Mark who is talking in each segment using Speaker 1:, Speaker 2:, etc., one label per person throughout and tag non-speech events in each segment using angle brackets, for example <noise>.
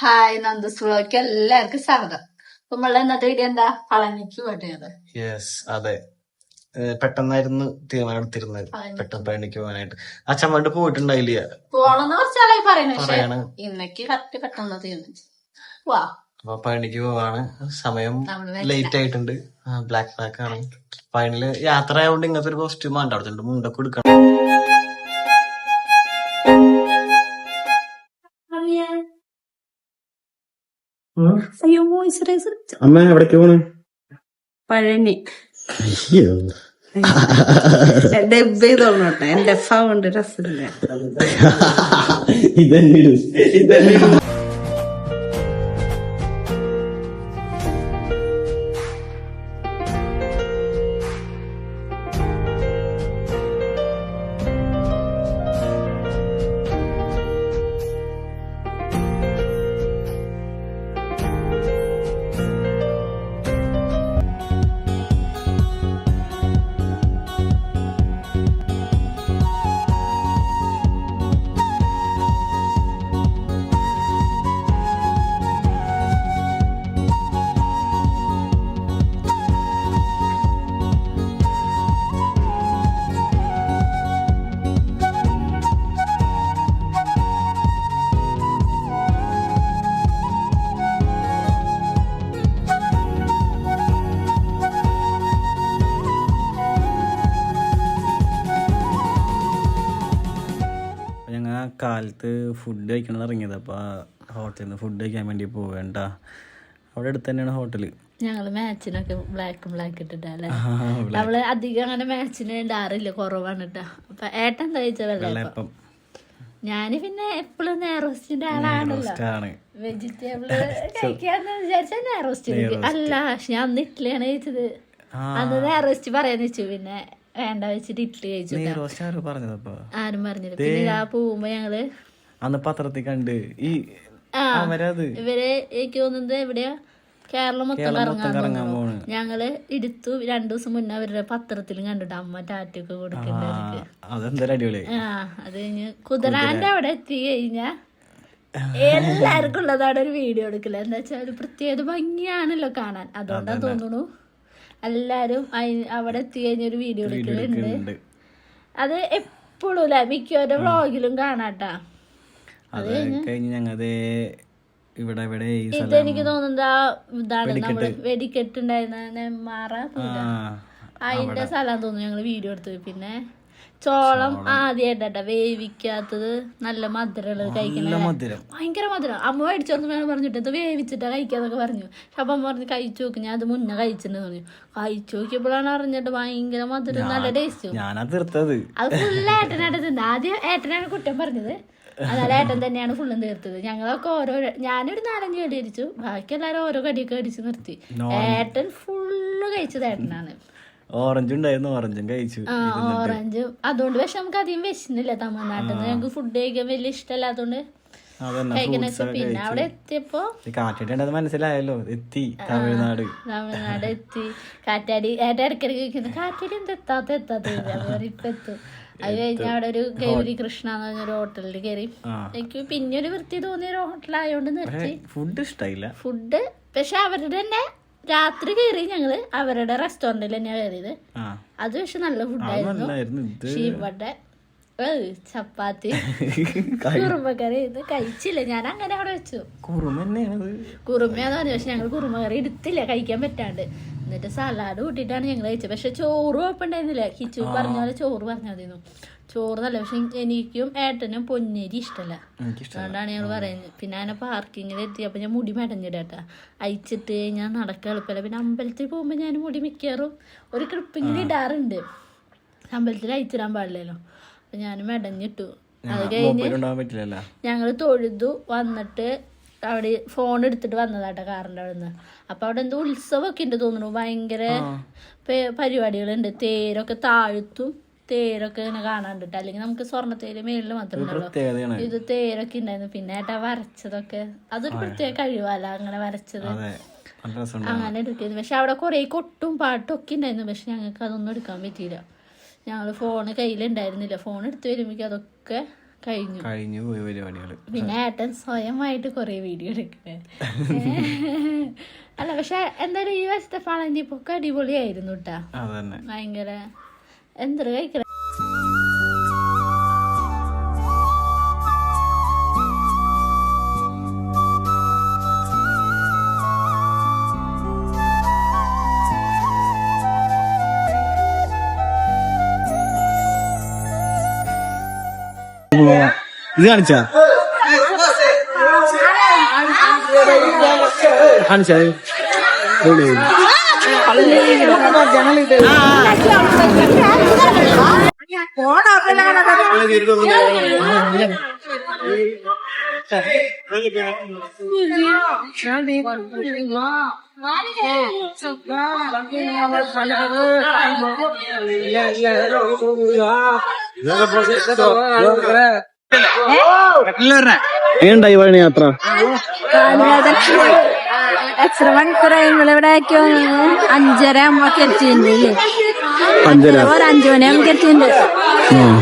Speaker 1: Hi നന്ദസ്വക്ക് എല്ലാവർക്കും സ്വാഗതം. അപ്പൊ നമ്മളെ ഇന്നത്തെ വീഡിയോ എന്താ? പളനിക്ക് പോയിട്ടത്.
Speaker 2: യെസ് അതെ. പെട്ടെന്നായിരുന്നു
Speaker 1: തീരുമാനമെടുത്തിരുന്നത്.
Speaker 2: പെട്ടെന്ന് പഴനിക്ക് പോകാനായിട്ട്. അച്ഛൻ പണ്ട് പോയിട്ടുണ്ടായില്ല.
Speaker 1: പോണെന്ന് കുറച്ചാളായി പറയുന്നു. പക്ഷെ
Speaker 2: പറയാണ്.
Speaker 1: ഇന്നക്ക് കറക്റ്റ് പെട്ടെന്ന് തീരുമാനിച്ചു. വാ.
Speaker 2: അപ്പൊ പഴനിക്ക് പോവാണ്. സമയം
Speaker 1: നമ്മൾ വരില്ല.
Speaker 2: ലേറ്റ് ആയിട്ടുണ്ട്. ബ്ലാക്ക് ബ്ലാക്ക് ആണ്. പഴനിൽ യാത്ര ആയതുകൊണ്ട് ഇങ്ങനത്തെ ഒരു കോസ്റ്റ്യൂം ആണ് അവിടെ മുണ്ടൊക്കെ എടുക്കണം.
Speaker 1: അയ്യോ മോയിസ്ചറൈസർ
Speaker 2: അമ്മ എവിടേക്ക് പോണ്?
Speaker 3: പഴനി.
Speaker 2: അയ്യോ.
Speaker 3: ഡബ് എന്റെ എഫ് രസമില്ല. <laughs>
Speaker 2: ഇതന്നെ ഇടൂ. ഇതന്നെ ഇടൂ.
Speaker 4: കാലത്ത് ഫുഡ് കഴിക്കണം ഇറങ്ങിയത്. അപ്പോൾ ഹോട്ടലിൽ നിന്ന് ഫുഡ് കഴിക്കാൻ വേണ്ടി പോവേണ്ട. അവിടെ അടുത്ത് തന്നെയാണ് ഹോട്ടൽ
Speaker 1: ഞങ്ങൾ മാച്ചിനൊക്കെ ബ്ലാക്ക് ബ്ലാക്ക് ഇട്ടിട്ടല്ലേ നമ്മൾ അധികം അങ്ങനെ മാച്ചിന് ഇടാറില്ല കുറവാണ് കേട്ടോ അപ്പൊ ഏട്ടൻ എന്താ വെള്ളയപ്പം? ഞാൻ പിന്നെ എപ്പോഴും നേറോസ്റ്റിന്റെ ആളാണല്ലോ.
Speaker 4: വെജിറ്റബിൾ
Speaker 1: വെജിറ്റബിൾ കഴിക്കാന്ന് വിചാരിച്ചാൽ നേറോസ്റ്റ് അല്ല പക്ഷെ ഞാൻ അന്ന് ഇഡ്ഡലിയാണ് കഴിച്ചത്. അന്ന് നേറോസ്റ്റ് പറയാന്ന് വെച്ചു. പിന്നെ വേണ്ട വെച്ചിട്ട് ഇഡ്ഡലി കഴിച്ചു
Speaker 4: ആരും
Speaker 1: പറഞ്ഞില്ല. പിന്നെ ഇതാ പോകുമ്പോ ഞങ്ങൾ
Speaker 4: അന്ന് പത്രത്തിൽ കണ്ട്. ഈ അവരത്
Speaker 1: ഇവർ എനിക്ക് തോന്നുന്നത് എവിടെയാ? കേരളം മൊത്തം കറങ്ങാൻ.
Speaker 4: പോണ്.
Speaker 1: ഞങ്ങൾ എടുത്തു. രണ്ടു ദിവസം മുന്നേ അവരുടെ പത്രത്തിലും കണ്ടിട്ട് അമ്മ ടാറ്റൊക്കെ കൊടുക്കണ്ടവർക്ക്
Speaker 4: അതെന്തായാലും അടിപൊളിയായി.
Speaker 1: ആ അത് കഴിഞ്ഞ് കുതിരാന്റെ അവിടെ എത്തി കഴിഞ്ഞാ എല്ലാവർക്കും ഉള്ളതാണ് ഒരു വീഡിയോ എടുക്കില്ല എന്താ വെച്ചാൽ ഒരു പ്രത്യേക ഭംഗിയാണല്ലോ കാണാൻ. അതുകൊണ്ടാ തോന്നുന്നു എല്ലാരും അവിടെ എത്തി കഴിഞ്ഞ ഒരു വീഡിയോ എടുക്കലുണ്ട്. അത് എപ്പോഴും മിക്കവരുടെ വ്ളോഗിലും കാണാട്ടാ.
Speaker 4: അത് കഴിഞ്ഞ് ഞങ്ങത് ഇവിടെ ഇവിടെ
Speaker 1: എനിക്ക് തോന്നുന്നത് ആ ഇതാണ് നമ്മൾ വെടിക്കെട്ടുണ്ടായിരുന്ന നെന്മാറ അതിന്റെ സ്ഥലം തോന്നുന്നു. ഞങ്ങൾ വീഡിയോ എടുത്തു പിന്നെ ചോളം ആദ്യമായിട്ടാ വേവിക്കാത്തത് നല്ല മധുരമുള്ളത് കഴിക്കണ ഭയങ്കര മധുരം. അമ്മ മേടിച്ചോർന്ന് വേണം പറഞ്ഞിട്ട് ഇത് വേവിച്ചിട്ടാ കഴിക്കാന്നൊക്കെ പറഞ്ഞു. പക്ഷെ അമ്മ പറഞ്ഞു കഴിച്ചു നോക്കി ഞാൻ അത് മുന്നേ കഴിച്ചിട്ടുണ്ട് പറഞ്ഞു. കഴിച്ചു നോക്കിയപ്പോഴാണ് അറിഞ്ഞിട്ട് ഭയങ്കര മധുരം നല്ല ടേസ്റ്റ്
Speaker 4: ഞാനാ തീർത്തത്.
Speaker 1: അത് ഫുള്ള് ഏട്ടനായിട്ട് ആദ്യം ഏട്ടനാണ് കുറ്റം പറഞ്ഞത്. ഏട്ടൻ തന്നെയാണ് ഫുള്ളും തീർത്തത്. ഞങ്ങളൊക്കെ ഓരോ ഞാനൊരു നാലഞ്ച് കടി അടിച്ചു. ബാക്കി എല്ലാവരും ഓരോ കടിയൊക്കെ അടിച്ചു നിർത്തി. ഏട്ടൻ ഫുള്ള് കഴിച്ചത് ഏട്ടനാണ്.
Speaker 4: ഓറഞ്ച് ഉണ്ടായിരുന്നു ഓറഞ്ചും കഴിച്ചു
Speaker 1: ഓറഞ്ച് അതുകൊണ്ട് പക്ഷെ നമുക്ക് അധികം വിശന്നില്ല തമിഴ്നാട്ടിൽ നിന്ന്. ഞങ്ങൾക്ക് ഫുഡ് കഴിക്കാൻ വലിയ ഇഷ്ടമല്ലാത്തോണ്ട് പിന്നെ അവിടെ എത്തിയപ്പോ
Speaker 4: കാട്ടിട്ടുണ്ടത് മനസ്സിലായല്ലോ എത്തി തമിഴ്നാട്.
Speaker 1: തമിഴ്നാട് എത്തി. കാറ്റാടി ഏട്ടൻ ഇടയ്ക്കിടയ്ക്ക് കാറ്റാടി എന്താ എത്താത്ത എത്താത്ത ഇപ്പൊ എത്തും. അത് കഴിഞ്ഞ് അവിടെ ഒരു ഗൗരി കൃഷ്ണ എന്ന് പറഞ്ഞൊരു ഹോട്ടലിൽ കയറി എനിക്ക് പിന്നെ ഒരു വൃത്തി തോന്നിയ ഒരു ഹോട്ടലായോണ്ട് നിർത്തി.
Speaker 4: ഫുഡ് ഇഷ്ടായില്ല.
Speaker 1: ഫുഡ് പക്ഷെ അവരുടെ തന്നെ രാത്രി കയറി ഞങ്ങൾ അവരുടെ റെസ്റ്റോറന്റിൽ തന്നെയാണ് കയറിയത് അത് പക്ഷെ നല്ല ഫുഡായിരുന്നു പക്ഷെ ഇവിടെ ചപ്പാത്തി. കുറുമക്കറി. ഇത് കഴിച്ചില്ല. ഞാൻ അങ്ങനെ അവിടെ വെച്ചു.
Speaker 4: കുറുമ തന്നെയാണത്.
Speaker 1: കുറുമയാന്ന് പറഞ്ഞു. പക്ഷെ ഞങ്ങൾ കുറുമക്കറി എടുത്തില്ല. കഴിക്കാൻ പറ്റാണ്ട്. എന്നിട്ട് സലാഡ് കൂട്ടിയിട്ടാണ് ഞങ്ങൾ കഴിച്ചത്. പക്ഷെ ചോറ് കുഴപ്പമുണ്ടായിരുന്നില്ല. കിച്ചു പറഞ്ഞ പോലെ ചോറ് പറഞ്ഞാൽ മതിയിരുന്നു ചോറ് നല്ല പക്ഷെ എനിക്കും ഏട്ടനും പൊന്നേരി ഇഷ്ടമല്ല. അതുകൊണ്ടാണ് ഞങ്ങൾ പറയുന്നത്. പിന്നെ അങ്ങനെ പാർക്കിങ്ങിൽ എത്തിയപ്പോൾ ഞാൻ മുടി മെടഞ്ഞിടട്ടാ അയച്ചിട്ട് ഞാൻ നടക്കാൻ എളുപ്പമില്ല. പിന്നെ അമ്പലത്തിൽ പോകുമ്പോൾ ഞാൻ മുടി മിക്കവാറും ഒരു ക്ലിപ്പിങ്ങിൽ ഇടാറുണ്ട്. അമ്പലത്തിൽ അയച്ചിടാൻ പാടില്ലല്ലോ. അപ്പം ഞാൻ മെടഞ്ഞിട്ടു അത് കഴിഞ്ഞ്
Speaker 4: ഞങ്ങൾ
Speaker 1: ഞങ്ങൾ തൊഴുതു വന്നിട്ട് അവിടെ ഫോൺ എടുത്തിട്ട് വന്നതാട്ടോ കാറിന്റെ അവിടെ നിന്ന് അപ്പൊ അവിടെ എന്തോ ഉത്സവമൊക്കെ ഉണ്ട് തോന്നുന്നു. ഭയങ്കര പരിപാടികളുണ്ട്. തേരൊക്കെ താഴ്ത്തും തേരൊക്കെ ഇങ്ങനെ കാണാണ്ടിട്ട് അല്ലെങ്കിൽ നമുക്ക് സ്വർണത്തേര് മേളിൽ മേളിൽ
Speaker 4: മാത്രമല്ലോ
Speaker 1: ഇത് തേരൊക്കെ ഉണ്ടായിരുന്നു. പിന്നെ ഏട്ടാ വരച്ചതൊക്കെ. അതൊരു പ്രത്യേക കഴിവല്ല അങ്ങനെ വരച്ചത്. അങ്ങനെ എടുക്കുന്നു പക്ഷെ അവിടെ കുറേ കൊട്ടും പാട്ടും ഒക്കെ ഉണ്ടായിരുന്നു. പക്ഷെ ഞങ്ങൾക്ക് അതൊന്നും എടുക്കാൻ പറ്റിയില്ല. ഞങ്ങൾ ഫോണ് കയ്യിലുണ്ടായിരുന്നില്ല. ഫോൺ എടുത്ത് വരുമ്പോഴേക്കും അതൊക്കെ കഴിഞ്ഞു.
Speaker 4: കഴിഞ്ഞു പോയി പരിപാടികൾ
Speaker 1: പിന്നെ ഏട്ടൻ സ്വയമായിട്ട് കുറെ വീഡിയോ എടുക്കണേ അല്ല പക്ഷെ എന്തായാലും ഈ വശത്തെ പളനി ഇപ്പൊക്കെ അടിപൊളിയായിരുന്നു കേട്ടാ ഭയങ്കര. എന്തൊരു കഴിക്കണ?
Speaker 4: ഇത് കാണിച്ചാ കാണിച്ചാ എവിടെ? എങ്ങനെയുണ്ടായി പഴനി യാത്ര
Speaker 5: എത്ര മണിക്കൂറായി ഇവിടെ അഞ്ചര ആകുമ്പോ എത്തിയില്ലേ
Speaker 4: അഞ്ചര
Speaker 5: ഒരു അഞ്ചു മണിയാകുമ്പോ എത്തിയിട്ടുണ്ട്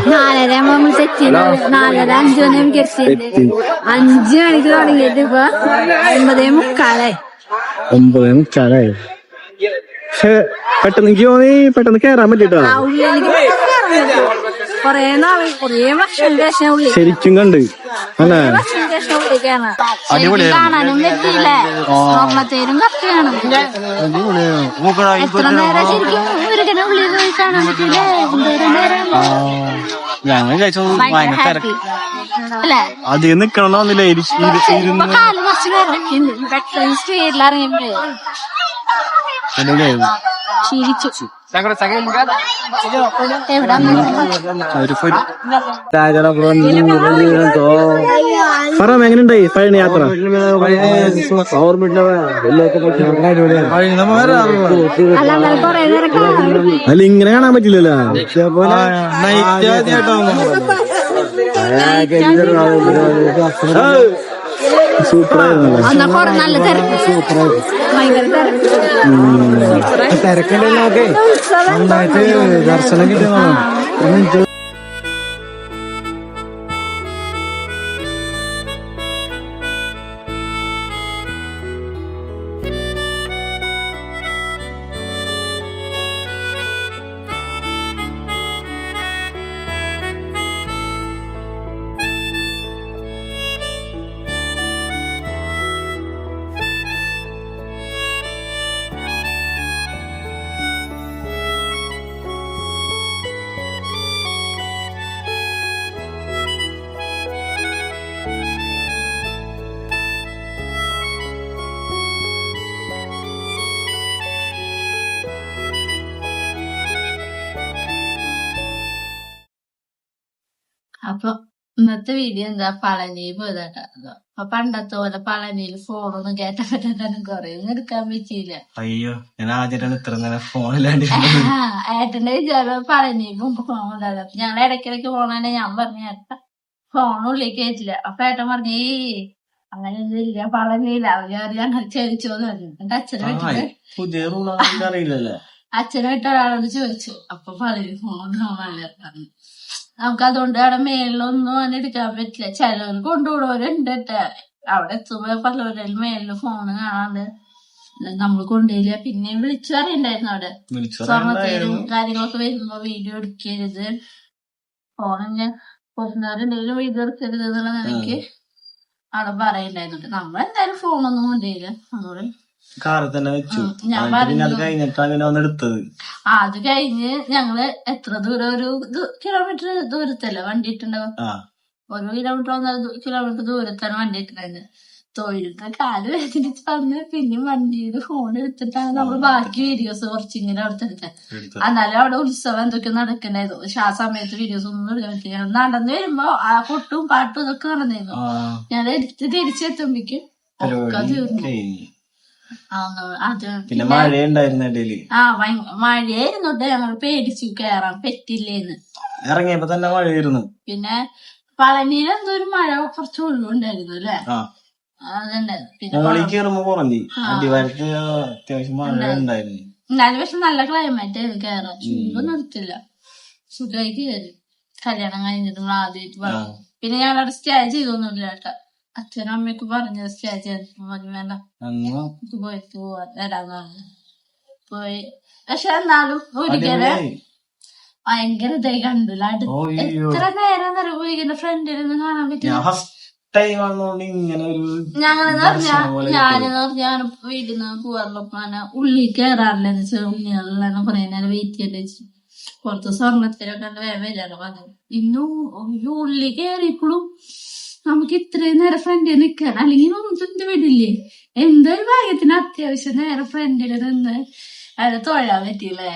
Speaker 5: നാലര ആകുമ്പോ നമ്മൾ തെറ്റിയിട്ടുണ്ട് നാലര അഞ്ചു മണിയാകുമ്പോ എത്തിയിട്ടുണ്ട് അഞ്ചു മണിക്ക് തുടങ്ങിയിട്ട് ഇപ്പൊ ഒമ്പതേ മുക്കാലായി
Speaker 4: ഒമ്പത് മുക്കാലായി. പക്ഷെ പെട്ടെന്ന് എനിക്ക് തോന്നി പെട്ടെന്ന് കേറാൻ പറ്റിട്ടോ
Speaker 5: കൊറേ നാളെ കൊറേ വർഷം ശേഷം ഉള്ളി
Speaker 4: ശരിക്കും കണ്ട്. അല്ലേ?
Speaker 5: വർഷം ശേഷം ഉള്ളിലേക്കാണ്. ശരിക്കും കാണാനും പറ്റിയില്ലേ. സ്വർണത്തേരും കത്തിയാണ് എത്ര നേരം ശരിക്കും മുരുകനെ ഉള്ളിൽ പോയി കാണാൻ പറ്റില്ലേ എന്തോരം നേരം.
Speaker 4: ഞങ്ങൾ കഴിച്ചു
Speaker 5: ഭയങ്കര അല്ലേ?
Speaker 4: നിക്കണം വന്നില്ല
Speaker 5: കാൽ കുറച്ച് പെട്ടെന്ന് ഇറങ്ങിയപ്പോഴേ എവിടെ
Speaker 4: പറ എങ്ങനെയുണ്ടായി? പഴനി യാത്ര?
Speaker 5: അല്ല
Speaker 4: ഇങ്ങനെ കാണാൻ പറ്റില്ലല്ലോ.
Speaker 5: എന്നാ കൊറേ നല്ല തിരക്ക്. ഭയങ്കര തിരക്ക്.
Speaker 4: തിരക്കണ്ടല്ലേ നന്നായിട്ട് ദർശനം കിട്ടുന്നു
Speaker 1: ഇന്നത്തെ വീഡിയോ എന്താ പളനി പോയതാട്ടോ. അപ്പൊ പണ്ടത്തെ പോലെ പളനിയിൽ ഫോണൊന്നും കേട്ടാൻ പറ്റാനും കൊറേ ഒന്നും എടുക്കാൻ പറ്റിയില്ല.
Speaker 4: അയ്യോ ഞാൻ ആദ്യമായിട്ടാണ് ഇത്ര നേരം ഫോണിലാണ്ട്
Speaker 1: ഏട്ടന്റെ വിചാരം പളനി പോകുമ്പോ ഫോൺ ഉണ്ടാവില്ല അപ്പൊ ഞങ്ങൾ ഇടയ്ക്കിടയ്ക്ക് പോണേ ഞാൻ പറഞ്ഞു ഏട്ട ഫോൺ ഉള്ളിൽ കയറ്റില്ല അപ്പൊ ഏട്ടൻ പറഞ്ഞു ഏ അങ്ങനെ ഒന്നുമില്ല പളനിയില്ല ഞാൻ ചോദിച്ചോന്ന് പറഞ്ഞു എന്നിട്ട് അച്ഛനെ
Speaker 4: അറിയില്ലല്ലേ
Speaker 1: അച്ഛനെ വിട്ട ഒരാളോട് ചോദിച്ചു. അപ്പൊ പളനി ഫോൺ പറഞ്ഞു. നമുക്ക് അതുകൊണ്ട് അവിടെ മേളിലൊന്നും അങ്ങനെ എടുക്കാൻ പറ്റില്ല. ചിലവർ കൊണ്ടുപോകുന്നവരുണ്ട് ട്ടാ. അവിടെ എത്തുമ്പോ പലവരും മേളിൽ ഫോണ് കാണാണ്ട് നമ്മൾ കൊണ്ടുപോയില്ല പിന്നെ വിളിച്ചു പറയണ്ടായിരുന്നു അവിടെ. സ്വർണത്തേരും കാര്യങ്ങളൊക്കെ വരുമ്പോ വീഡിയോ എടുക്കരുത്. ഫോണിന് പോകുന്നവരുണ്ടെങ്കിലും വീഡിയോ എടുക്കരുത് എന്നുള്ള നിലയ്ക്ക് അവിടെ പറയണ്ടായിരുന്നു. നമ്മളെന്തായാലും ഫോണൊന്നും കൊണ്ടുപോയില്ല നമ്മൾ
Speaker 4: കാറിൽ തന്നെ വെച്ചു. പിന്നെ അത് കഴിഞ്ഞിട്ട് അങ്ങനെ വന്നെടുത്തത്
Speaker 1: ആ, അത് കഴിഞ്ഞ് ഞങ്ങൾ എത്ര ദൂരം? ഒരു കിലോമീറ്റർ ദൂരത്തല്ലേ വണ്ടി ഇട്ടുണ്ടാവും ഒരു കിലോമീറ്റർ ഒന്നര കിലോമീറ്റർ ദൂരത്താണ് വണ്ടി ഇട്ടിട്ടുണ്ടായിരുന്നത് തൊഴിലത്തെ കാൽ വേദനിച്ച് വന്ന് പിന്നെ വണ്ടിയുടെ ഫോൺ എടുത്തിട്ടാണ് നമ്മൾ ബാക്കി വീഡിയോസ് കുറച്ചിങ്ങനെ എടുത്തത്. എന്നാലും അവിടെ ഉത്സവം എന്തൊക്കെ നടക്കണ്ടായിരുന്നു പക്ഷെ ആ സമയത്ത് വീഡിയോസ് ഒന്നും എടുക്കാൻ പറ്റില്ല നടന്നു വരുമ്പോ ആ കൊട്ടും പാട്ടും ഇതൊക്കെ നടന്നിരുന്നു. ഞാൻ എടുത്ത് തിരിച്ചെത്തുമ്പോഴേക്കും ഒക്കെ തീർന്നു. അത്
Speaker 4: പിന്നെ മഴ ഉണ്ടായിരുന്ന ഇടയിൽ
Speaker 1: ആ മഴയായിരുന്നു. ഞങ്ങൾ പേടിച്ചു കേറാൻ പറ്റില്ലേന്ന്.
Speaker 4: ഇറങ്ങിയപ്പോ തന്നെ മഴയായിരുന്നു.
Speaker 1: പിന്നെ പളനിയിൽ എന്തോ ഒരു മഴ കുറച്ച് ഉണ്ടായിരുന്നു അല്ലേ?
Speaker 4: ആ.
Speaker 1: അതുണ്ടായിരുന്നു പിന്നെ
Speaker 4: മോളിൽ കയറുമ്പോ കുറഞ്ഞു. അടിവാരത്ത് അത്യാവശ്യം മഴ ഉണ്ടായിരുന്നു.
Speaker 1: എന്നാലും പക്ഷെ നല്ല ക്ലൈമറ്റ് ആയിരുന്നു കേറാൻ. ചൂടൊന്നും എടുത്തില്ല. സുഖമായി കയറി കല്യാണം കഴിഞ്ഞിട്ട് ആദ്യമായിട്ട് പിന്നെ ഞങ്ങളവിടെ സ്റ്റേ ചെയ്തൊന്നുമില്ല കേട്ടോ. അച്ഛനും അമ്മയൊക്കെ പറഞ്ഞ പറഞ്ഞു വേണ്ട
Speaker 4: അന്ന്
Speaker 1: പോയി വരാന്ന് പറഞ്ഞു പോയി പക്ഷെ എന്നാലും ഒരിക്കലും. ഭയങ്കര ഇതായി
Speaker 4: കണ്ടു.
Speaker 1: എത്ര നേരം പോയി ഇങ്ങനെ ഫ്രണ്ടിൽ നിന്ന് കാണാൻ പറ്റില്ല ഞങ്ങളെന്ന് പറഞ്ഞാ ഞാനെന്ന് പറഞ്ഞാൽ വീട്ടിൽ നിന്ന് അങ്ങനെ ഉള്ളിൽ കയറാറില്ല എന്ന് വെച്ചാൽ ഉണ്ണികളിലാണ് കുറെ നേരം വെയിറ്റ് ചെയ്യേണ്ടി വെച്ചു പുറത്ത് സ്വർണത്തിലൊക്കെ വേറെ വരാറ് പറഞ്ഞു ഇന്നും ഉള്ളിൽ കയറിയപ്പോഴും നമുക്ക് ഇത്രയും നേരം ഫ്രണ്ടിൽ നിൽക്കാൻ അല്ലെങ്കിൽ ഒന്നും വിടില്ലേ? എന്തൊരു ഭാഗ്യത്തിന് അത്യാവശ്യം നേരെ ഫ്രണ്ടിൽ നിന്ന് അത് തൊഴാൻ പറ്റിയില്ലേ?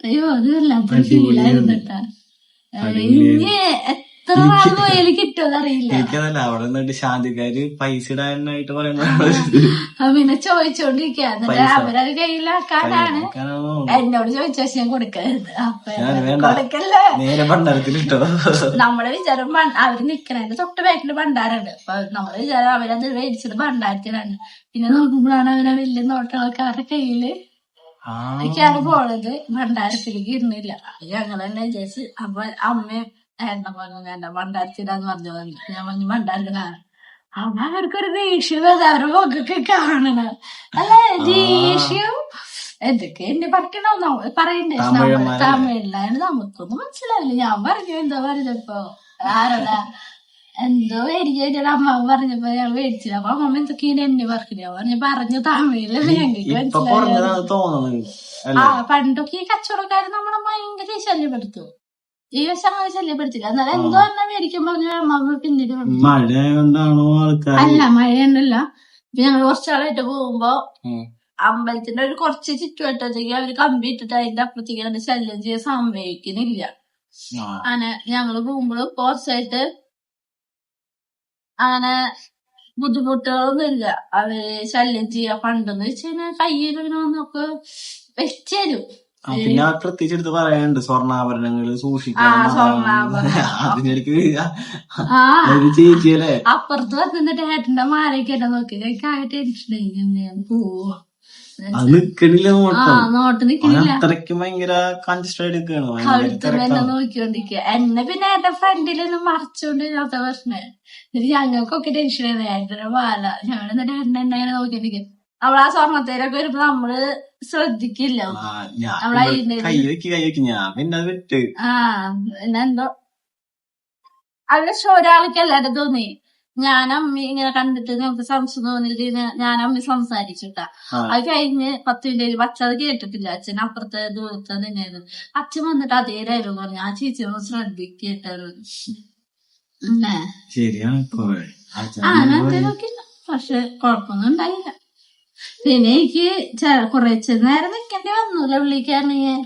Speaker 1: അയ്യോ അത് വല്ലാത്തൊരു ഫീലായിരുന്നു കേട്ടാ ഇനി എത്ര നാൾ പോയാലും കിട്ടുമെന്നറിയില്ല
Speaker 4: എനിക്കതല്ല അവിടെ നിന്നിട്ട് ശാന്തിക്കാര് പൈസ ഇടാനായിട്ട്
Speaker 1: പറയുന്ന പിന്നെ ചോദിച്ചോണ്ടിരിക്കുക എന്നിട്ട് അവരത് കയ്യിലാക്കാനാണ്? എന്നോട് ചോദിച്ച ഞാൻ കൊടുക്കരുത്. കൊടുക്കല്ലേ?
Speaker 4: നേരെ ഭണ്ഡാരത്തിലിട്ടോ
Speaker 1: നമ്മുടെ വിചാരം അവർ നിക്കണതിന്റെ തൊട്ട് ബാക്കിൽ ഭണ്ഡാരുണ്ട് അപ്പൊ നമ്മുടെ വിചാരം അവരത് മേടിച്ചത് ഭണ്ഡാരത്തിലാണ്. പിന്നെ നോക്കുമ്പോഴാണ് അവരെ വലിയ നോട്ടുകൾക്കാരുടെ കയ്യിൽ
Speaker 4: ആ.
Speaker 1: ഒക്കെയാണ് പോണത്. ഭണ്ഡാരത്തിലേക്ക് ഇരുന്നില്ല ഞങ്ങൾ തന്നെ വിചാരിച്ച് അപ്പൊ അമ്മയും ഏട്ടൻ പറഞ്ഞു വേണ്ട ഭണ്ഡാരത്തിലാന്ന് പറഞ്ഞു. ഞാൻ പറഞ്ഞു ഭണ്ഡാരത്തിലാ അപ്പൊ അവർക്കൊരു ദേഷ്യം. അവരുടെ മുഖൊക്കെ കാണണം. അല്ലെ ദേഷ്യം? എന്തൊക്കെ എന്നെ നമ്മ- പറയണ്ടേ? തമിഴിലാണ് നമുക്കൊന്നും മനസ്സിലാവില്ല. ഞാൻ പറഞ്ഞു എന്താ പറഞ്ഞപ്പോ ആരടാ? എന്തോ എനിക്ക് അമ്മ പറഞ്ഞപ്പോ ഞാൻ മേടിച്ചില്ല അപ്പൊ അമ്മ എന്തൊക്കെയാണ് എന്നെ പറഞ്ഞില്ല പറഞ്ഞു പറഞ്ഞു തമിഴിലല്ലേ ഞങ്ങൾക്ക്
Speaker 4: മനസ്സിലായി
Speaker 1: ആ പണ്ടൊക്കെ ഈ കച്ചവടക്കാര് നമ്മളെ ഭയങ്കര ശല്യപ്പെടുത്തും ഈ വശം അങ്ങനെ ശല്യപ്പെടുത്തില്ല എന്നാലും എന്തോ തന്നെ മേടിക്കുമ്പോ അമ്മ പിന്നീട് പറഞ്ഞു.
Speaker 4: മഴ കൊണ്ടാണോ ആൾക്കാർ
Speaker 1: അല്ല മഴയൊന്നുമില്ല. പിന്നെ ഞങ്ങൾ കുറച്ചാളായിട്ട് പോകുമ്പോ. അമ്പലത്തിന്റെ ഒരു കുറച്ച് ചുറ്റുവട്ടത്തേക്ക് അവർ കമ്പി ഇട്ടിട്ട് അതിന്റെ അപ്പുറത്തേക്ക് അതിന്റെ ശല്യം ചെയ്യാൻ സംഭവിക്കുന്നില്ല. അങ്ങനെ ഞങ്ങൾ പോകുമ്പോൾ കുറച്ചായിട്ട് അങ്ങനെ ബുദ്ധിമുട്ടുകളൊന്നും ഇല്ല അവർ ശല്യം ചെയ്യാ പണ്ടെന്ന് വെച്ച് കഴിഞ്ഞാൽ കയ്യിലൊക്കെ വെച്ചരും
Speaker 4: ആ, പിന്നെ പ്രത്യേകിച്ച് എടുത്ത് പറയാനുണ്ട്. സ്വർണാഭരണങ്ങൾ
Speaker 1: ആ,
Speaker 4: സൂക്ഷിക്കണം
Speaker 1: സ്വർണാഭരണം. <laughs>
Speaker 4: അതിനെനിക്ക്
Speaker 1: ആ.
Speaker 4: ഒരു ചേച്ചിയല്ലേ
Speaker 1: അപ്പുറത്ത് വന്നിട്ട് ഏട്ടന്റെ മാലയൊക്കെ എന്നെ നോക്കി. എനിക്ക് ആ ടെൻഷൻ ഞാൻ പോവോ?
Speaker 4: അത് നിക്കണില്ല
Speaker 1: ആ
Speaker 4: നോട്ടം
Speaker 1: നോട്ട് നിക്കുന്നില്ല
Speaker 4: അത്രയ്ക്കും ഭയങ്കര കൺജസ്റ്റഡ് എടുക്കാണ് ഭയങ്കര
Speaker 1: കഴുത്ത് എന്നെ
Speaker 4: തിരക്കാണ്
Speaker 1: നോക്കിക്കൊണ്ടിരിക്കുക എന്നെ പിന്നെ എന്റെ ഫ്രണ്ടിലൊന്നും മറച്ചോണ്ട് ഇല്ലാത്ത പ്രശ്നം. എന്നിട്ട് ഞങ്ങൾക്കൊക്കെ ടെൻഷൻ ആയിരുന്നു ഏട്ടന്റെ മാല. ഞങ്ങൾ എന്നിട്ട് ഏട്ടനെ എന്നെ ഇങ്ങനെ അവളാ സ്വർണത്തേരൊക്കെ വരുമ്പോ നമ്മൾ ശ്രദ്ധിക്കില്ല. നമ്മളാ.
Speaker 4: കൈ വെക്ക് കൈ വെക്ക്. ഞാൻ പിന്നെ അത് വിട്ട്.
Speaker 1: ആ പിന്നെ എന്തോ. അത് പക്ഷെ ഒരാൾക്ക് എല്ലാരും തോന്നി. ഞാൻ അമ്മി ഇങ്ങനെ കണ്ടിട്ട് നമുക്ക് സംശയം തോന്നിയിട്ട് ഞാൻ- അമ്മി സംസാരിച്ചിട്ടാ. അത് കഴിഞ്ഞ് പത്ത് മിനിറ്റ് പച്ച അത് കേട്ടിട്ടില്ല. അച്ഛൻ അപ്പുറത്തെ ദൂരത്ത് തന്നെയായിരുന്നു അച്ഛൻ വന്നിട്ട് അതേ ഡയലോഗ് പറഞ്ഞു. ആ ചേച്ചി ഒന്ന് ശ്രദ്ധിക്കേട്ടാണ്
Speaker 4: ശരിയാണ്
Speaker 1: പക്ഷെ കുഴപ്പമൊന്നും ഉണ്ടായില്ല. പിന്നെ എനിക്ക് കുറച്ച് നേരം നിക്കേണ്ടി വന്നു വിളിക്കാണെങ്കിൽ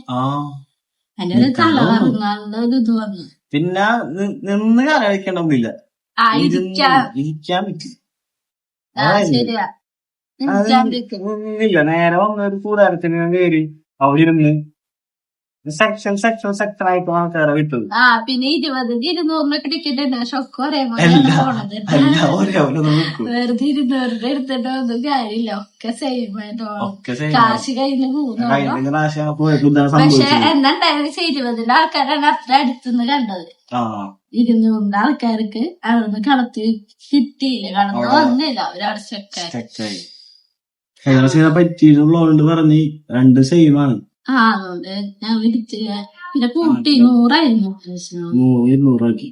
Speaker 1: അതിന്റെ ഒരു തല കറങ്ങാനുള്ള ഒരു ഇത് വന്നു.
Speaker 4: പിന്നെ നിന്ന് കാലം കഴിക്കണമെന്നില്ല
Speaker 1: ആ ഇരിക്കാൻ
Speaker 4: പറ്റും.
Speaker 1: ആ ശരിയാ. ഇരിക്കാൻ പറ്റും.
Speaker 4: ഇല്ല നേരെ വന്ന ഒരു കൂടാരത്തിന് ഞാൻ കയറി. അവിടെ ഇരുന്ന് സെക്ഷൻ സെക്ഷൻ സെക്ഷൻ ആയിട്ട് ആൾക്കാരെ വിട്ടത്
Speaker 1: ആ പിന്നെ ഇരുപതിന് ഇരുന്നൂറിനൊക്കെ ടിക്കറ്റ് ഉണ്ട് പക്ഷെ ഒക്കെ ഒരേപോലെ
Speaker 4: അല്ല
Speaker 1: പോണത്.
Speaker 4: അല്ല അവനെ നോക്കും
Speaker 1: വെറുതെ ഇരുന്നൂറിന്റെ എടുത്തിട്ട് ഒന്നും കാര്യമില്ല ഒക്കെ സെയിം ആയിട്ട് കാശ് കയ്യിൽ പോകുന്നു പക്ഷെ ഇരുപതിന്റെ ആൾക്കാരാണ് അത്ര അടുത്തുനിന്ന് കണ്ടത്. ഇരുന്നൂറിന്റെ ആൾക്കാർക്ക് അവിടുന്ന് കളത്തി കിട്ടിയില്ല വന്നില്ല
Speaker 4: കഴിഞ്ഞ പ്രാവശ്യം പറ്റിയിട്ടുള്ളതുകൊണ്ട് പറഞ്ഞ് രണ്ട് സെയിം ആണ്.
Speaker 1: ആ അതുകൊണ്ട് ഞാൻ വിളിച്ചില്ല പിന്നെ കൂട്ടി നൂറായിരുന്നു പ്രശ്നം.
Speaker 4: നൂറ് ഇരുന്നൂറാക്കി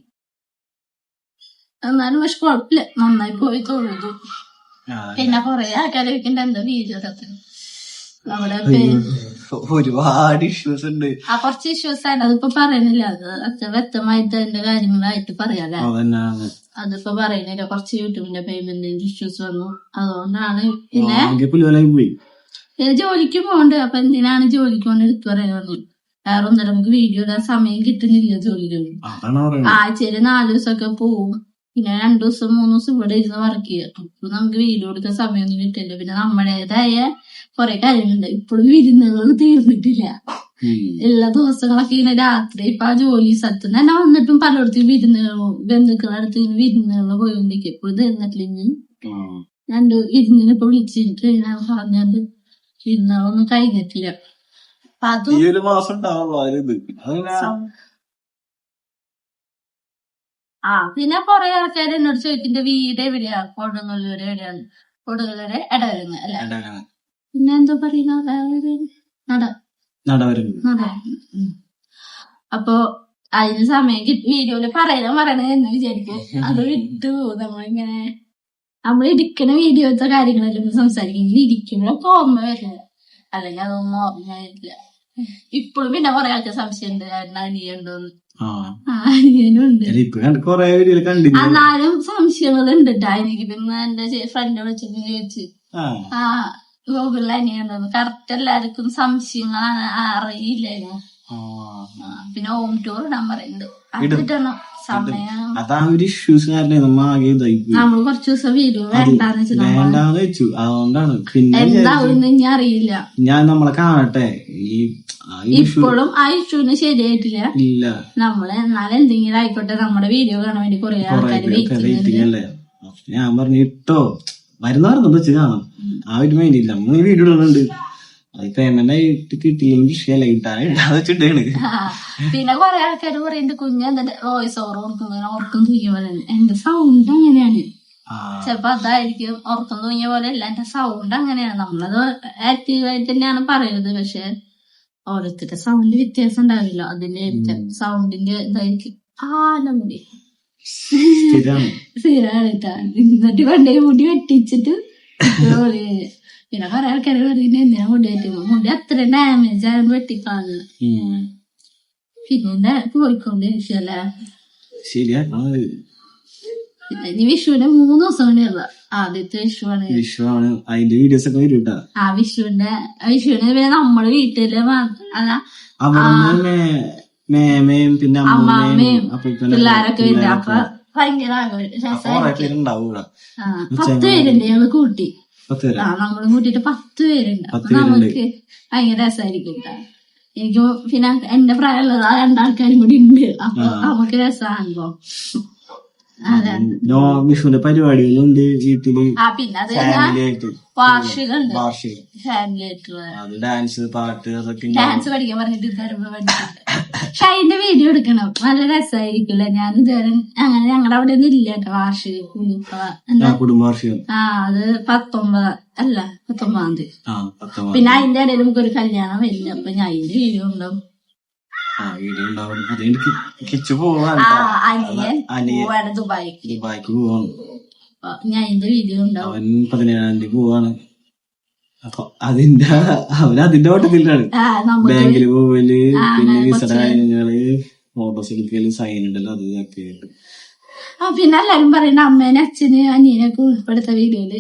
Speaker 1: എന്നാലും പക്ഷെ കുഴപ്പമില്ല. നന്നായി പോയി തൊഴുതു. പിന്നെ കൊറേ ആൾക്കാരെ വെക്കണ്ട എന്താ വീഡിയോ നമ്മുടെ
Speaker 4: ഒരുപാട് ഇഷ്യൂസ് ഉണ്ട്.
Speaker 1: ആ കുറച്ച് ഇഷ്യൂസ് ആണ്. അതിപ്പോ പറയുന്നില്ല. അത് അത്ര വ്യക്തമായിട്ട് അതിന്റെ കാര്യങ്ങളായിട്ട് പറയാല്ലേ? അതിപ്പോ പറയുന്നില്ല. കുറച്ച് യൂട്യൂബിന്റെ പേയ്മെന്റ് ഇഷ്യൂസ് വന്നു. അതുകൊണ്ടാണ് പിന്നെ ജോലിക്ക് പോകണ്ട്. അപ്പൊ എന്തിനാണ് ജോലിക്ക് പോകണ്ട എടുത്തു പറയുന്നത് വേറെ ഒന്നും നമുക്ക് വീഡിയോ ഇടാൻ സമയം കിട്ടുന്നില്ല
Speaker 4: പറയുന്നത്
Speaker 1: ആഴ്ചയിൽ നാല് ദിവസമൊക്കെ പോവും. പിന്നെ രണ്ടു ദിവസം മൂന്ന് ദിവസം ഇവിടെ ഇരുന്ന് വർക്ക് ചെയ്യാം അപ്പൊ നമുക്ക് വീഡിയോ എടുക്കാൻ സമയമൊന്നും കിട്ടില്ല. പിന്നെ നമ്മുടേതായ കുറെ കാര്യങ്ങളുണ്ട്. ഇപ്പോഴും വിരുന്നുകൾ തീർന്നിട്ടില്ല. എല്ലാ ദിവസങ്ങളൊക്കെ ഇങ്ങനെ രാത്രി ഇപ്പൊ ആ ജോലി സ്ഥലത്ത് നിന്ന് തന്നെ വന്നിട്ടും പലയിടത്തും വിരുന്നുകൾ ബന്ധുക്കളുടെ അടുത്ത് ഇങ്ങനെ വിരുന്നുകൾ പോയോണ്ടിരിക്കും ഇപ്പോഴും തീർന്നിട്ടില്ല ഞാൻ
Speaker 4: ഇരുന്നിനെ
Speaker 1: രണ്ട് വിരുന്നിനെ ഇപ്പൊ വിളിച്ചിട്ട് ഞാൻ പറഞ്ഞത് വിരുന്നുകളൊന്നും കഴിഞ്ഞിട്ടില്ല അപ്പൊ അതും
Speaker 4: ഈ ഒരു മാസം ഉണ്ടാവുള്ളൂ അതിലിത് അതിനാ
Speaker 1: സം- ആ പിന്നെ കൊറേ ആൾക്കാർ എന്നോട് ചോദിക്കുന്ന വീട് എവിടെയാ? കൊടുങ്ങല്ലൂര് എവിടെയാണ്? കൊടുങ്ങല്ലൂര് ഇടവരുന്ന് അല്ലെ. പിന്നെ എന്തോ പറയുന്ന വേറെ പേര്? നട.
Speaker 2: നടവരുങ്ങ.
Speaker 1: നട ഉം. അപ്പൊ അതിന് സമയം കിട്ടി. വീഡിയോയിൽ പറയണം പറയണ എന്ന് വിചാരിക്കും. അത് വിട്ടു. നമ്മളിങ്ങനെ നമ്മൾ ഇരിക്കണ വീഡിയോത്തെ കാര്യങ്ങളെല്ലാം സംസാരിക്കും. ഇങ്ങനെ ഇരിക്കുമ്പോഴൊക്കെ ഓർമ്മ വരില്ല അല്ലെങ്കിൽ അതൊന്നും ഓർമ്മ വരില്ല ഇപ്പോഴും പിന്നെ കൊറേ ആൾക്ക് സംശയമുണ്ട് കാരണം അനിയുണ്ടോന്ന് എന്നാലും സംശയങ്ങളുണ്ട് എനിക്ക് പിന്നെ എന്റെ ഫ്രണ്ട് വിളിച്ചിട്ട് ചോദിച്ചു.
Speaker 2: ആ.
Speaker 1: ഗൂഗിളിൽ അനിയുണ്ടോന്ന് കറക്റ്റ് എല്ലാവർക്കും സംശയങ്ങളാണ്. അറിയില്ല. പിന്നെ ഹോം ടൂർ ഇടാൻ പറയുന്നുണ്ട് അത് ഇടണം
Speaker 2: അതാ ഒരു ഇഷ്യൂസ് കാരണം നമ്മ ആകെ
Speaker 1: കുറച്ചു ദിവസം വീഡിയോ വേണ്ടാന്ന്
Speaker 2: വേണ്ടാന്ന് വെച്ചു. അതുകൊണ്ടാണ് പിന്നെ
Speaker 1: അറിയില്ല.
Speaker 2: ഞാൻ നമ്മളെ കാണട്ടെ. ഈ
Speaker 1: ഇപ്പോഴും ആ ഇഷ്യൂന് ശരിയായിട്ടില്ല.
Speaker 2: ഇല്ല.
Speaker 1: നമ്മൾ എന്നാലും എന്തെങ്കിലും ആയിക്കോട്ടെ നമ്മുടെ വീഡിയോ കാണാൻ വേണ്ടി കുറെ ആൾക്കാർ
Speaker 2: ഞാൻ പറഞ്ഞു ഇട്ടോ വരുന്നവരുന്നു വെച്ച് കാണാം. ആ ഒരു മൈൻഡ് ഇല്ല. നമ്മൾ വീഡിയോ ഇടുന്നുണ്ട്. അത് പേയ്മെന്റ് ആയിട്ട് കിട്ടിയെങ്കിൽ ഇടാതെ വെച്ചിട്ടാണ്. <laughs>
Speaker 1: പിന്നെ കൊറേ ആൾക്കാര് പറയുന്നുണ്ട് കുഞ്ഞ് എന്താ വോയിസ് ഓവർ ഓർക്കുന്നത് ഓർക്കും തൂങ്ങിയ പോലെ. എന്റെ സൗണ്ട് അങ്ങനെയാണ്. ചിലപ്പോ അതായിരിക്കും ഓർക്കം തൂങ്ങിയ പോലെ. അല്ല എന്റെ സൗണ്ട് അങ്ങനെയാണ്. നമ്മളത് ആക്റ്റീവായിട്ട് തന്നെയാണ് പറയുന്നത് പക്ഷെ ഓരോരുത്തരുടെ സൗണ്ട് വ്യത്യാസം ഉണ്ടാവില്ല. അതിന്റെ സൗണ്ടിന്റെ ഇതായിരിക്കും. ആ നമ്മുടെ
Speaker 2: സ്ഥിരാണ് <laughs>
Speaker 1: കേട്ടാ. എന്നിട്ട് പണ്ടേ മുടി വെട്ടിച്ചിട്ട്. <laughs> പിന്നെ കുറെ ആൾക്കാർ പറയുന്നത് എന്തിനാ വെട്ടുമ്പോ മുടി അത്ര ഡാമേജ് ആണ്
Speaker 2: വെട്ടിക്കാന്ന്.
Speaker 1: പിന്നെ
Speaker 2: അത്
Speaker 1: പിന്നെ ഇനി വിഷുവിന് മൂന്ന് ദിവസം കൊണ്ടുള്ള ആദ്യത്തെ വിഷുവാണ്.
Speaker 2: വിഷുവാണ്. അതിന്റെ വീഡിയോസ് ഒക്കെ വരും
Speaker 1: ആ വിഷുവിന്റെ വിഷുവിന് പിന്നെ
Speaker 2: നമ്മൾ വീട്ടിൽ മേമയും പിന്നെ അമ്മൂമ്മയും
Speaker 1: പിള്ളേരൊക്കെ ഉണ്ട് അപ്പൊ ഭയങ്കര പത്ത് പേരുണ്ട് ഞങ്ങൾ കൂട്ടി. ആ നമ്മളും കൂട്ടിട്ട് പത്ത് പേരുണ്ട്. അപ്പൊ. നമുക്ക് ഭയങ്കര രസമായിരിക്കും. എനിക്ക് പിന്നെ എന്റെ പ്രായമുള്ളത് ആ രണ്ടാൾക്കാരും കൂടി ഉണ്ട്. അപ്പൊ നമുക്ക് രസമാണല്ലോ
Speaker 2: വിഷുവിന്റെ പരിപാടികളുണ്ട്
Speaker 1: വീട്ടിൽ.
Speaker 2: ഫാമിലി ആയിട്ട്.
Speaker 1: വാർഷികമുണ്ട്
Speaker 2: വാർഷികം.
Speaker 1: ഫാമിലി ആയിട്ടുള്ള.
Speaker 2: അത് ഡാൻസ് പാട്ട് അതൊക്കെ
Speaker 1: ഡാൻസ് പഠിക്കാൻ പറഞ്ഞിട്ട് പക്ഷെ അതിന്റെ വീഡിയോ എടുക്കണം. നല്ല രസമായിരിക്കില്ല ഞാൻ ഇതുവരെ അങ്ങനെ ഞങ്ങളുടെ അവിടെ ഒന്നും ഇല്ല കേട്ടോ വാർഷിക.
Speaker 2: കുടുംബവാർഷികം
Speaker 1: ആ അത് പത്തൊമ്പത് അല്ല പത്തൊമ്പതാം തീയതി. പിന്നെ അതിന്റെ ഇടയിൽ നമുക്ക് ഒരു കല്യാണം വരില്ല. അപ്പൊ ഞാൻ അതിന്റെ വീഡിയോ ഉണ്ടാവും
Speaker 2: ആ വീഡിയോ ഉണ്ടാവും അതെനിക്ക് കിച്ചു പോവാൻ
Speaker 1: ആ അനിയൻ
Speaker 2: അനിയൻ
Speaker 1: പോവാണ് ദുബായിക്ക്.
Speaker 2: ദുബായിക്ക് പോവാണ്.
Speaker 1: ഞാൻ എന്റെ വീഡിയോ ഉണ്ടാവും
Speaker 2: അവൻ പതിനേഴാം തീയതി പോവാണ്. അപ്പൊ അതിന്റെ അവൻ അതിന്റെ ഓട്ടത്തിലാണ്.
Speaker 1: ആ
Speaker 2: ബാങ്കിൽ പോവൽ
Speaker 1: ആ,
Speaker 2: പിന്നെ
Speaker 1: അങ്ങനെ
Speaker 2: കാര്യങ്ങൾ എടുക്കൽ സൈൻ ഉണ്ടല്ലോ അത് ഇതൊക്കെ ആയിട്ട്
Speaker 1: ആ പിന്നെ എല്ലാരും പറയുന്ന അമ്മേനെ അച്ഛന് അനിയനൊക്കെ ഉൾപ്പെടുത്ത വീഡിയോയിൽ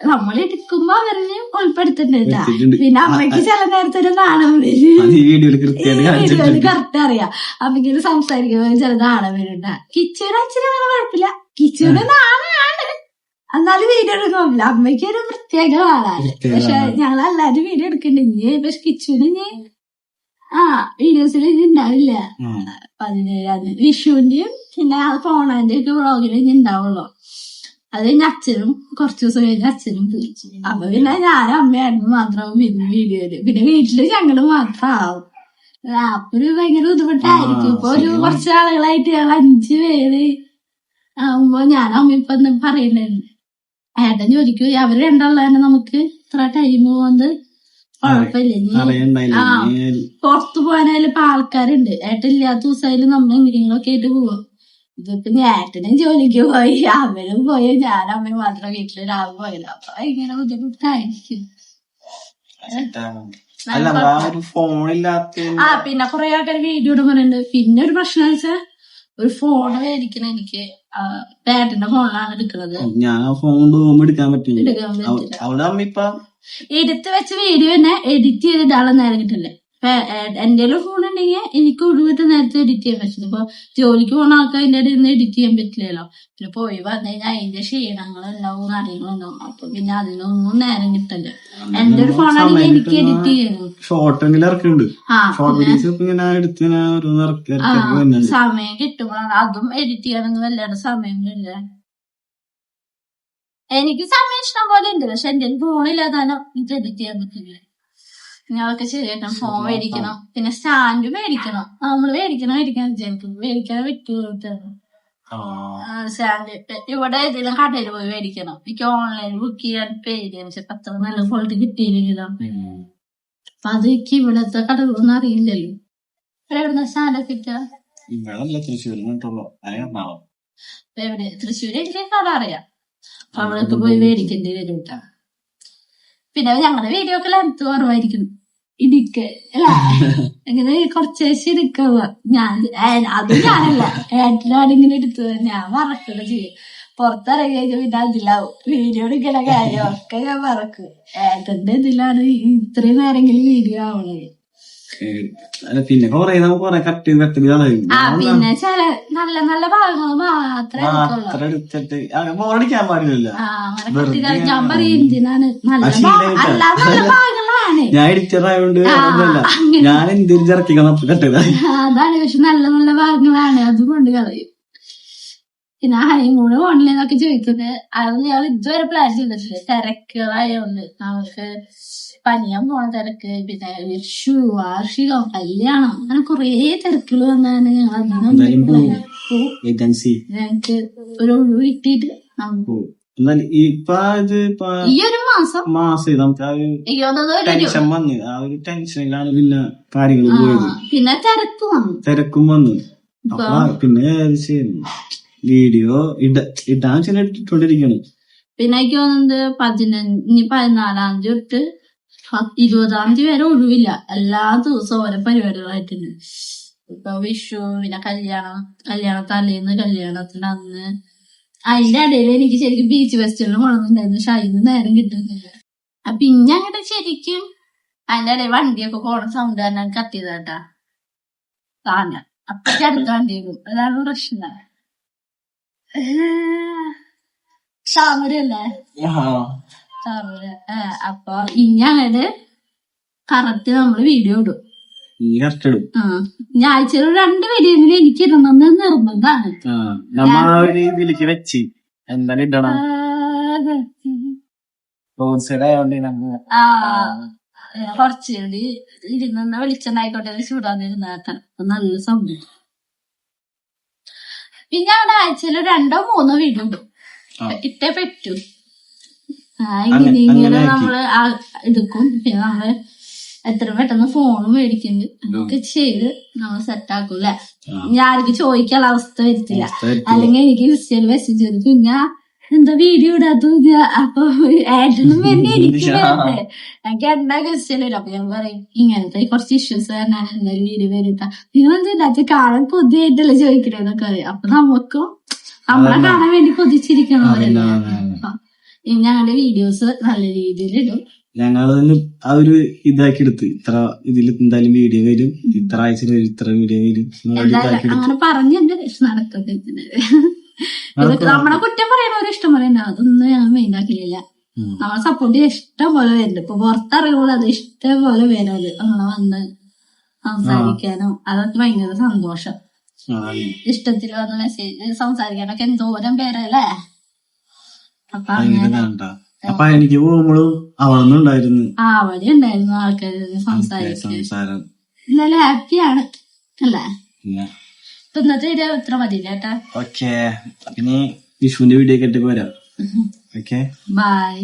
Speaker 1: നമ്മൾ എടുക്കുമ്പോ അവരെ ഉൾപ്പെടുത്തുന്നുണ്ട്. പിന്നെ അമ്മയ്ക്ക് ചില നേരത്തെ ഒരു നാണം വരും.
Speaker 2: അത്
Speaker 1: കറക്റ്റ് അറിയാം. അമ്മയ്ക്ക് സംസാരിക്കുമ്പോൾ ചില നാണം വരുണ്ട കിച്ചുവിന് അച്ഛനും അങ്ങനെ കുഴപ്പമില്ല. കിച്ചുവിന് നാണയാണ് എന്നാലും വീഡിയോ എടുക്കുന്നില്ല അമ്മയ്ക്ക് ഒരു പ്രത്യേക
Speaker 2: ആളാണ്.
Speaker 1: പക്ഷെ ഞങ്ങൾ എല്ലാരും വീഡിയോ എടുക്കുന്നുണ്ട്. ഇനി പക്ഷെ കിച്ചുവിന് ഇനി ആ വീഡിയോസിൽ ഇനി ഉണ്ടാവില്ല. പതിനേഴാം വിഷുവിന്റെയും പിന്നെ ആ പോണതിന്റെ ഒക്കെ വ്ളോഗിൽ ഇനി ഉണ്ടാവുള്ളൂ. അത് കഴിഞ്ഞ് അച്ഛനും കുറച്ചു ദിവസം കഴിഞ്ഞ് അച്ഛനും പോയി. അപ്പൊ പിന്നെ ഞാനും അമ്മയായിരുന്നു മാത്രം. പിന്നെ വീഡിയോയിൽ. പിന്നെ വീട്ടിൽ ഞങ്ങൾ മാത്രമാവും. ആ, അപ്പൊ ഒരു ഭയങ്കര ബുദ്ധിമുട്ടായിരിക്കും. ഇപ്പൊ ഒരു കുറച്ച് ആളുകളായിട്ട് ഞങ്ങൾ അഞ്ചു പേര് ആവുമ്പോ ഞാനും അമ്മ ഇപ്പൊ പറയുന്നുണ്ട്. ഏട്ടൻ ചോദിക്കും അവർ രണ്ടുള്ള തന്നെ നമുക്ക് ഇത്ര ടൈം പോകുന്നത് കുഴപ്പമില്ല. പുറത്തു പോകാനായാലും ഇപ്പൊ ആൾക്കാരുണ്ട്. ഏട്ടൻ ഇല്ലാത്ത ദിവസമായാലും നമ്മൾ എങ്ങനെയെങ്കിലൊക്കെ ആയിട്ട് പോവാം. ഇതിപ്പോ ഏട്ടനും ജോലിക്ക് പോയി. അവനും പോയി. ഞാൻ അമ്മ മാത്രം വീട്ടിൽ രാവിലെ പോയത്. അപ്പൊ ഭയങ്കര ബുദ്ധിമുട്ടായിരിക്കും.
Speaker 2: ആ
Speaker 1: പിന്നെ കൊറേ ആൾക്കാർ വീഡിയോ പറയുന്നുണ്ട് പിന്നെ ഒരു പ്രശ്നം വെച്ചാൽ ഒരു ഫോൺ മേടിക്കണം എനിക്ക്. പേട്ടന്റെ ഫോണിലാണ് എടുക്കുന്നത്
Speaker 2: ഞാൻ ഫോൺ എടുക്കാൻ പറ്റില്ല
Speaker 1: എടുക്കാൻ പറ്റില്ല എടുത്ത് വെച്ച വീഡിയോ തന്നെ എഡിറ്റ് ചെയ്ത് നേരം കിട്ടില്ല ഇപ്പൊ എന്റെ ഫോൺ ഉണ്ടെങ്കിൽ എനിക്ക് ഒഴിവിട്ട് നേരത്തെ എഡിറ്റ് ചെയ്യാൻ പറ്റും. ഇപ്പൊ ജോലിക്ക് പോകുന്ന ആൾക്കാർ അതിന്റെ ഇടയിൽ നിന്ന് എഡിറ്റ് ചെയ്യാൻ പറ്റില്ലല്ലോ. പിന്നെ പോയി വന്നു കഴിഞ്ഞാൽ അതിന്റെ ക്ഷീണങ്ങളുണ്ടാവും കാര്യങ്ങളുണ്ടാവും. അപ്പൊ പിന്നെ അതിനൊന്നും നേരം കിട്ടല്ല എന്റെ ഒരു ഫോൺ ആണെങ്കിൽ എനിക്ക് എഡിറ്റ് ചെയ്യണം. സമയം കിട്ടുമ്പോഴാണ്. അതും എഡിറ്റ് ചെയ്യാനൊന്നും വല്ലാണ്ട് സമയമില്ല എനിക്ക് സമയം ഇഷ്ടം പോലെ ഉണ്ട്. പക്ഷെ എന്റെ ഫോണില്ലാതാനോ എനിക്ക് എഡിറ്റ് ചെയ്യാൻ പറ്റില്ല. ഞങ്ങളൊക്കെ ശരിയാക്കണം ഫോൺ മേടിക്കണം? പിന്നെ സ്റ്റാൻഡ് മേടിക്കണം? നമ്മൾ മേടിക്കണം മേടിക്കണം വിചാരിക്കും. മേടിക്കാൻ വിട്ടുകൊടുത്താണ് സ്റ്റാൻഡ്. ഇവിടെ ഏതെങ്കിലും കടയിൽ പോയി മേടിക്കണം. എനിക്ക് ഓൺലൈൻ ബുക്ക് ചെയ്യാൻ പേടിയാണ്. പക്ഷെ അത്ര നല്ല ക്വാളിറ്റി കിട്ടിയില്ലെങ്കിലോ? അപ്പൊ അത് എനിക്ക് ഇവിടത്തെ കടകളൊന്നും അറിയില്ലല്ലോ. എവിടുന്ന സാധനം കിട്ടുക?
Speaker 2: ഇവിടെ തൃശ്ശൂരിൽ നിന്നിട്ടുള്ളൂ
Speaker 1: എവിടെ? തൃശ്ശൂര് എനിക്ക് കട അറിയാം. അപ്പൊ അവിടൊക്കെ പോയി മേടിക്കേണ്ടി വരും കേട്ടോ. പിന്നെ ഞങ്ങളുടെ വീഡിയോ ഒക്കെ ലെങ്ത് കുറവായിരിക്കും ഇടിക്ക അല്ല ഇങ്ങനെ കുറച്ച് ഇരിക്കുക ഞാൻ അത് ഞാനല്ല. ഇങ്ങനെ എടുത്തത്. ഞാൻ മറക്കുക ചെയ്യും. പുറത്തിറങ്ങി കഴിഞ്ഞാൽ പിന്നെ അതിലാവും. വീഡിയോ എടുക്കണ കാര്യം ഒക്കെ ഞാൻ മറക്കും. ഏട്ടന്റെ ഇതിലാണ്? ഇത്രയും നേരെങ്കിലും വീഡിയോ ആവണത്?
Speaker 2: പിന്നെ കൊറേ നമുക്ക് കൊറേ കട്ട് ചെയ്ത് കട്ട് ചെയ്ത് കളയും
Speaker 1: ആ പിന്നെ ചില നല്ല നല്ല ഭാഗങ്ങൾ മാത്രമേ
Speaker 2: എടുത്തിട്ട് ബോറടിക്കാൻ പാടില്ലല്ലോ.
Speaker 1: പറയും എന്തിനാണ് നല്ല നല്ല <laughs> ഭാഗങ്ങളാണ്.
Speaker 2: ഞാൻ
Speaker 1: എഡിറ്ററായോണ്ട്.
Speaker 2: ഞാൻ എന്തിനും ചിറക്കി അപ്പൊ കട്ട് ചെയ്താ
Speaker 1: അതാണ് പക്ഷെ നല്ല നല്ല ഭാഗങ്ങളാണ്. അതുകൊണ്ട് കളയും. പിന്നെ ഹണിമൂണ് പോണില്ലെന്നൊക്കെ ചോദിക്കുന്നത് അത് ഞാൻ ഇതുവരെ പ്ലാൻ ചെയ്തിട്ടില്ല. തിരക്കുകളായോണ്ട് നമുക്ക് പനിയാൻ പോണ തിരക്ക്. പിന്നെ വിഷു വാർഷികം കല്യാണം. അങ്ങനെ കൊറേ തിരക്കുകൾ വന്നാണ് ഞങ്ങൾ ഞങ്ങക്ക് ഒരു ഒഴിവ് കിട്ടിയിട്ട് നമുക്ക്
Speaker 2: എന്നാൽ ഇപ്പൊ ഇത്
Speaker 1: ഈ ഒരു മാസം.
Speaker 2: മാസം നമുക്ക് ആ ഒരു
Speaker 1: എനിക്ക് ഒരു
Speaker 2: ടെൻഷൻ വന്ന്. ആ ഒരു ടെൻഷനിലാണ് പിന്നെ കാര്യങ്ങൾ
Speaker 1: ആ,
Speaker 2: പോയത്
Speaker 1: പിന്നെ തിരക്ക് വന്നു.
Speaker 2: തിരക്കും വന്നു. അപ്പൊ പിന്നെ വീഡിയോ ഡാൻസ് ഇട്ടിട്ടോണ്ടിരിക്കണം
Speaker 1: പിന്നെ എനിക്ക് തോന്നുന്നത് പതിനഞ്ച് പതിനാലാം തീയതി തൊട്ട് ഇരുപതാം തീയതി വരെ ഒഴിവില്ല. എല്ലാ ദിവസവും ഓരോ പരിപാടികളായിട്ടുണ്ട് ഇപ്പൊ വിഷു പിന്നെ കല്യാണം കല്യാണ തലേന്ന് കല്യാണത്തിന് അന്ന്. അതിന്റെ ഇടയിൽ എനിക്ക് ശരിക്കും ബീച്ച് ഫെസ്റ്റിവലിന് പോകണമെന്നുണ്ടായിരുന്നു പക്ഷെ അതിന് നേരം കിട്ടുന്നില്ല. അപ്പൊ പിന്നെ അങ്ങോട്ട് ശരിക്കും അതിന്റെ ഇടയിൽ വണ്ടിയൊക്കെ പോണ സൗണ്ട് തന്നെ കത്തിയതാട്ടാ താന അപ്പൊ അടുത്ത വണ്ടി വരും അതാണ് പ്രശ്നം. <laughs> ഷാമരല്ലേ? ഷാമര. അപ്പൊ ഇനി അങ്ങനെ കറക്റ്റ് നമ്മൾ വീഡിയോ ഇടും. ഞാൻ ആഴ്ചയിൽ രണ്ട് വീഡിയോ എനിക്ക് ഇടണമെന്ന് നിർബന്ധമാണ്.
Speaker 2: കൊറച്ചുകൂടി വെച്ച്. ഇടണം?
Speaker 1: ഇരുന്ന വെളിച്ചെണ്ണായിക്കോട്ടെ ചൂടാന്നിരുന്ന നല്ല സംഭവം. പിന്നെ അവിടെ ആഴ്ചയിൽ രണ്ടോ മൂന്നോ
Speaker 2: ആ.
Speaker 1: ഇട്ടേ പറ്റൂ. ഇങ്ങനെ ഇങ്ങനെ നമ്മൾ എടുക്കും. പിന്നെ നമ്മൾ എത്ര പെട്ടെന്ന് ഫോൺ മേടിക്കുന്നുണ്ട്. അതൊക്കെ ചെയ്ത് നമ്മൾ സെറ്റ് ആക്കും ഞാൻ ആർക്ക് ചോദിക്കാനുള്ള അവസ്ഥ വരുത്തില്ല. അല്ലെങ്കിൽ എനിക്ക് ക്രിസ്ത്യൻ മെസ്സേജ് പിന്നെ എന്താ വീഡിയോ ഇടാത്തത്? അപ്പൊ ഏട്ടനും <laughs> പിന്നെ എനിക്ക് എനിക്ക് എന്താ ക്വസ്റ്റ്യൻ വരും അപ്പൊ ഞാൻ പറയും ഇങ്ങനത്തെ കുറച്ച് ഇഷ്യൂസ് കാരണം എന്തായാലും വീഡിയോ വരട്ടാ. നിങ്ങൾ എന്താ കാണാൻ കൊതിയായിട്ടല്ലേ ചോദിക്കണേന്നൊക്കെ പറയും അപ്പൊ നമുക്കും നമ്മളെ കാണാൻ വേണ്ടി കൊതിച്ചിരിക്കണവരല്ലേ അപ്പൊ ഇനി ഞങ്ങളുടെ വീഡിയോസ് നല്ല രീതിയിൽ ഇടും.
Speaker 2: ഞങ്ങൾ ആ ഒരു ഇതാക്കി എടുത്ത്. ഇത്ര ഇതിൽ എന്തായാലും വീഡിയോ വരും. ഇത്ര ആഴ്ചയിൽ വരും. ഇത്ര വീഡിയോ വരും
Speaker 1: അങ്ങനെ പറഞ്ഞിട്ട് നടക്കുന്നത് <laughs> നമ്മളെ കുറ്റം പറയുന്നവരും ഇഷ്ടം പോലെ തന്നെ. അതൊന്നും ഞങ്ങൾ മെയിൻ ആക്കില്ല
Speaker 2: ഉം.
Speaker 1: നമ്മളെ സപ്പോർട്ട് ചെയ്യാൻ ഇഷ്ടം പോലെ വരുന്നുണ്ട്. ഇപ്പൊ പുറത്തിറങ്ങുമ്പോൾ അത് ഇഷ്ടം പോലെ വരാത് അങ്ങനെ വന്ന് സംസാരിക്കാനും അതൊക്കെ ഭയങ്കര സന്തോഷം. ഇഷ്ടത്തിൽ വന്ന് മെസ്സേജ് സംസാരിക്കാനൊക്കെ എന്തോരം പേരല്ലേ? അപ്പൊ അങ്ങനെ
Speaker 2: എനിക്ക് പോകുമ്പോഴും അവിടെ ഉണ്ടായിരുന്നു.
Speaker 1: ആ അവിടെ ഉണ്ടായിരുന്നു. ആൾക്കാർ സംസാരിക്കാൻ
Speaker 2: സംസാരം.
Speaker 1: എന്നാലും ഹാപ്പിയാണ് അല്ലേ? ഇപ്പൊ ഇന്നത്തെ വീഡിയോ ഇത്ര മതി ചേട്ടാ
Speaker 2: ഓക്കെ പിന്നെ വിഷുവിന്റെ വീഡിയോ കേട്ടിട്ട് വരാം. Okay bye